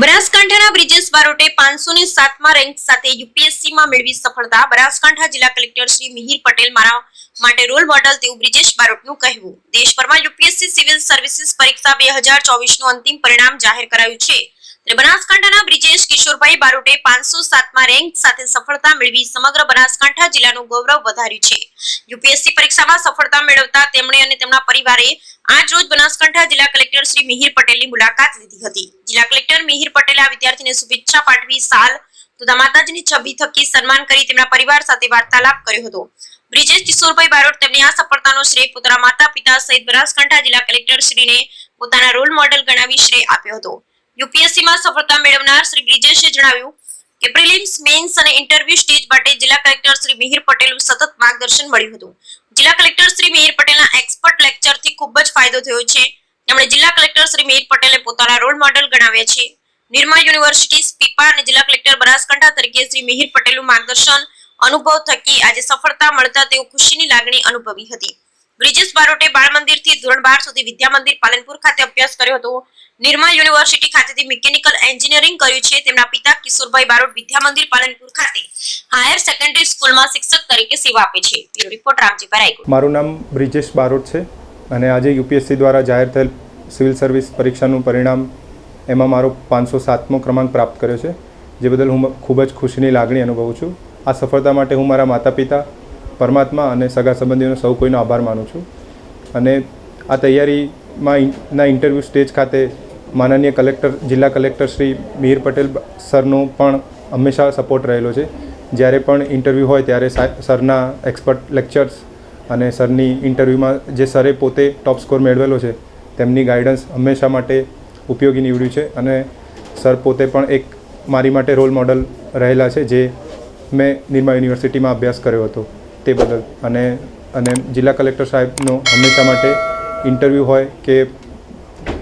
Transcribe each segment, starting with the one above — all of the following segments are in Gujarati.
બનાસકાંઠાના બ્રિજેશ બારોટે પાંચસો ને સાતમા રેન્ક સાથે યુપીએસસીમાં મેળવી સફળતા. બનાસકાંઠા જિલ્લા કલેક્ટર શ્રી મિહિર પટેલ મારા માટે રોલ મોડલ તેવું બ્રિજેશ બારોટનું કહેવું. દેશભરમાં યુપીએસસી સિવિલ સર્વિસીસ પરીક્ષા બે હજાર ચોવીસનું અંતિમ પરિણામ જાહેર કરાયું છે. બનાસકાંઠાના બ્રિજેશ કિશોરભાઈ બારોટે પાંચસો સાતમા રેન્ક સાથે સફળતા મેળવી સમગ્ર બનાસકાંઠા જિલ્લાનું ગૌરવ વધાર્યું છે. યુપીએસસી પરીક્ષામાં સફળતા મેળવતા તેમણે અને તેમના પરિવારે આજ રોજ બનાસકાંઠા જિલ્લા કલેક્ટર શ્રી મિહિર પટેલની મુલાકાત લીધી હતી. જિલ્લા કલેક્ટર મિહિર પટેલે આ વિદ્યાર્થીને શુભેચ્છા પાઠવી સાલ તથા માતાજીની છબી થકી સન્માન કરી તેમના પરિવાર સાથે વાર્તાલાપ કર્યો હતો. બ્રિજેશ કિશોરભાઈ બારોટ તેમની આ સફળતાનો શ્રેય પોતાના માતા પિતા સહિત બનાસકાંઠા જિલ્લા કલેક્ટર શ્રીને પોતાના રોલ મોડેલ ગણાવી શ્રેય આપ્યો હતો. યુપીએસસી માં સફળતા મેળવનાર શ્રી બ્રિજેશે જણાવ્યું કે પ્રિલિમ્સ મેન્સ અને ઇન્ટરવ્યુ સ્ટેજ માટે જિલ્લા કલેક્ટર શ્રી મિહિર પટેલનું સતત માર્ગદર્શન મળ્યું હતું. જિલ્લા કલેક્ટર શ્રી મિહિર પટેલના એક્સપર્ટ લેક્ચરથી ખૂબ જ ફાયદો થયો છે. તેમણે જિલ્લા કલેક્ટર શ્રી મિહિર પટેલે પોતાના રોલ મોડેલ ગણાવ્યા છે. નિર્મા યુનિવર્સિટી પીપા અને જિલ્લા કલેક્ટર બનાસકાંઠા તરીકે શ્રી મિહિર પટેલનું માર્ગદર્શન અનુભવ થકી આજે સફળતા મળતા તેઓ ખુશીની લાગણી અનુભવી હતી. બ્રિજેશ બારોટે બાળ મંદિરથી ધોરણ બાર સુધી વિદ્યા મંદિર પાલનપુર ખાતે અભ્યાસ કર્યો હતો. નિરમા યુનિવર્સિટી ખાતેથી મિકેનિકલ એન્જિનિયરિંગ કર્યું છે. તેમના પિતા કિશોરભાઈ બારોટ વિદ્યા મંદિર પાલનપુર ખાતે હાયર સેકન્ડરી સ્કૂલમાં શિક્ષક તરીકે સેવા આપે છે. રિપોર્ટ રામજી રાયગુડ. મારું નામ બ્રિજેશ બારોટ છે અને આજે યુપીએસસી દ્વારા જાહેર થયેલ સિવિલ સર્વિસ પરીક્ષાનું પરિણામ એમાં મારો પાંચસો સાતમો ક્રમાંક પ્રાપ્ત કર્યો છે, જે બદલ હું ખૂબ જ ખુશીની લાગણી અનુભવું છું. આ સફળતા માટે હું મારા માતા પિતા પરમાત્મા અને સગા સંબંધીઓનો સૌ કોઈનો આભાર માનું છું. અને આ તૈયારીમાં ઇન- ના ઇન્ટરવ્યૂ સ્ટેજ ખાતે માનનીય કલેક્ટર, જિલ્લા કલેક્ટર શ્રી મિહિર પટેલ સરનો પણ હંમેશા સપોર્ટ રહેલો છે. જ્યારે પણ ઇન્ટરવ્યૂ હોય ત્યારે સરના એક્સપર્ટ લેક્ચર્સ અને સરની ઇન્ટરવ્યૂમાં જે સરે પોતે ટોપ સ્કોર મેળવેલો છે, તેમની ગાઈડન્સ હંમેશા માટે ઉપયોગી નીવડ્યું છે અને સર પોતે પણ એક મારી માટે રોલ મોડલ રહેલા છે જે મેં નિરમા યુનિવર્સિટીમાં અભ્યાસ કર્યો હતો તે બદલ. અને અને જિલ્લા કલેક્ટર સાહેબનો હંમેશા માટે ઇન્ટરવ્યૂ હોય કે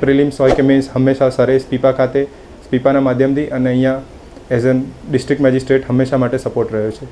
પ્રિલિમ્સ હોય કે મીન્સ હંમેશા સરે સ્પીપા ખાતે સ્પીપાના માધ્યમથી અને અહીંયા એઝ એન ડિસ્ટ્રિક્ટ મેજિસ્ટ્રેટ હંમેશા માટે સપોર્ટ રહ્યો છે.